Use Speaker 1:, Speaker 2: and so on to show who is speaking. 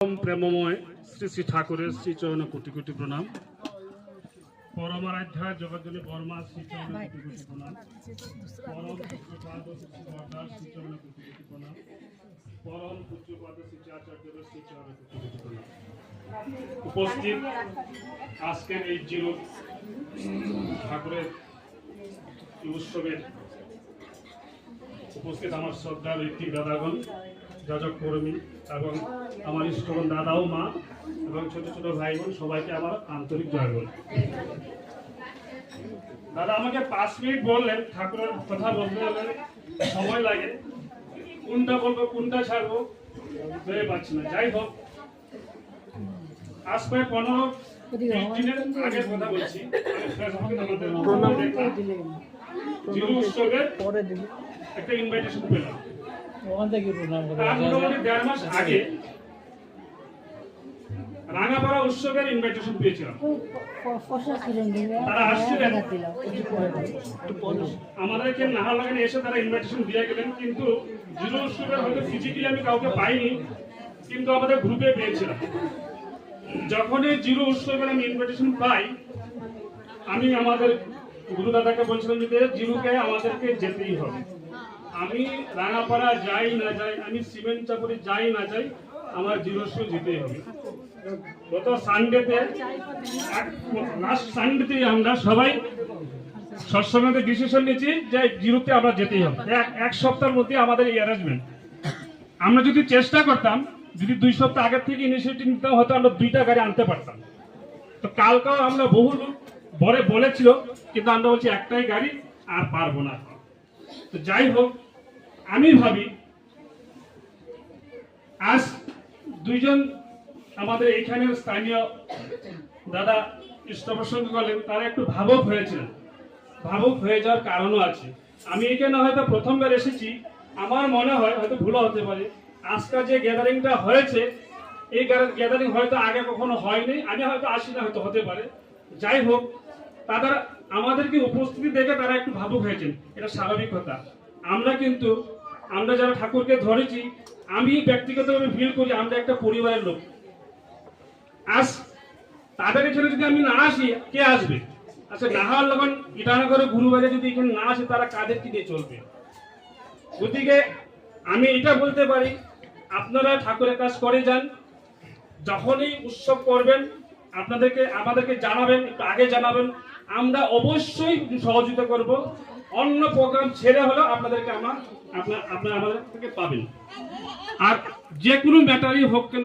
Speaker 1: পরম প্রেমময় শ্রী শ্রী ঠাকুরের শ্রীচরণ কোটি কোটি প্রণাম। পরমারাধ্যা জগজ্জনী বর্মা শ্রীচরণ কোটি কোটি প্রণাম। পরম শ্রীচরণ পরম পুত্রপাদ শ্রী শ্রীচরণ উপস্থিত আজকের এই জিরো ঠাকুরের উৎসবের উপস্থিত আমার শ্রদ্ধা ঋত্বিক দাদাগণ যাজক কর্মী এবং আমার ইষ্টগণ দাদা ও মা এবং ছোট ছোট ভাই বোন সবাইকে আমার আন্তরিক জয়গণ দাদা আমাকে পাঁচ মিনিট বললেন ঠাকুরের কথা বলতে হলে সময় লাগে। কোনটা বলব কোনটা ছাড়বো ভেবে পাচ্ছি না। যাই হোক আজ প্রায় পনেরো দিনের আগের কথা বলছি। জিরো উৎসবের একটা ইনভাইটেশন পেলাম।
Speaker 2: ওখান থেকে প্রণাম করে।
Speaker 1: মোটামুটি দেড় মাস আগে রাঙাপাড়া উৎসবের ইনভাইটেশন পেয়েছিলাম। তারা আসছিলেন। আমাদেরকে লাগানে এসে তারা ইনভাইটেশন দিয়ে গেলেন কিন্তু জিরো উৎসবের হয়তো ফিজিক্যালি আমি কাউকে পাইনি কিন্তু আমাদের গ্রুপে পেয়েছিলাম। যখনই জিরো উৎসবের আমি ইনভাইটেশন পাই আমি আমাদের গুরু দাদাকে বলছিলাম যে জিরুকে আমাদেরকে যেতেই হবে। আমি রাঙাপাড়া যাই না যাই, আমি সিমেন্ট চাপড়ে যাই না যাই, আমার জিরো শো যেতেই হবে। গত সানডেতে লাস্ট সানডেতে আমরা সবাই সৎসঙ্গে ডিসিশন নিয়েছি যে জিরোতে আমরা যেতেই হবে। এক সপ্তাহের মধ্যে আমাদের এই অ্যারেঞ্জমেন্ট আমরা যদি চেষ্টা করতাম, যদি দুই সপ্তাহ আগের থেকে ইনিশিয়েটিভ নিতাম, হয়তো আমরা দুইটা গাড়ি আনতে পারতাম। তো কালকেও আমরা বহু বলে বলেছিল, কিন্তু আমরা বলছি একটাই গাড়ি আর পারব না। তো যাই হোক, আমি ভাবি, আজ দুইজন আমাদের এইখানের স্থানীয় দাদা ইষ্টপ্রসঙ্গ করলেন তারা একটু ভাবুক হয়েছিলেন। ভাবুক হয়ে যাওয়ার কারণও আছে। আমি এখানে হয়তো প্রথমবার এসেছি, আমার মনে হয় হয়তো ভুলও হতে পারে। আজকাল যে গ্যাদারিংটা হয়েছে, এই গ্যাদারিং হয়তো আগে কখনো হয়নি আমি হয়তো আসি না হয়তো হতে পারে। যাই হোক, তাদের আমাদেরকে উপস্থিতি দেখে তারা একটু ভাবুক হয়েছেন। এটা স্বাভাবিক কথা। আমরা কিন্তু, আমরা যারা ঠাকুরকে ধরেছি, আমি ব্যক্তিগতভাবে ফিল করি আমরা একটা পরিবারের লোক। আস তাদের এখানে যদি আমি না আসি, কে আসবে? আচ্ছা নাহার লগন ইটানগরে গুরুবারে যদি এখানে না আসে, তারা কাদের কি দিয়ে চলবে? গতিকে আমি এটা বলতে পারি, আপনারা ঠাকুরের কাজ করে যান। যখনই উৎসব করবেন আপনাদেরকে, আমাদেরকে জানাবেন, একটু আগে জানাবেন। আমরা অবশ্যই সহযোগিতা করব। অন্য প্রোগ্রাম ছেড়ে হলেও আপনাদেরকে আমরা, আপনার, আপনারা আমাদের থেকে পাবেন। আর যে কোনো ব্যাটারি হোক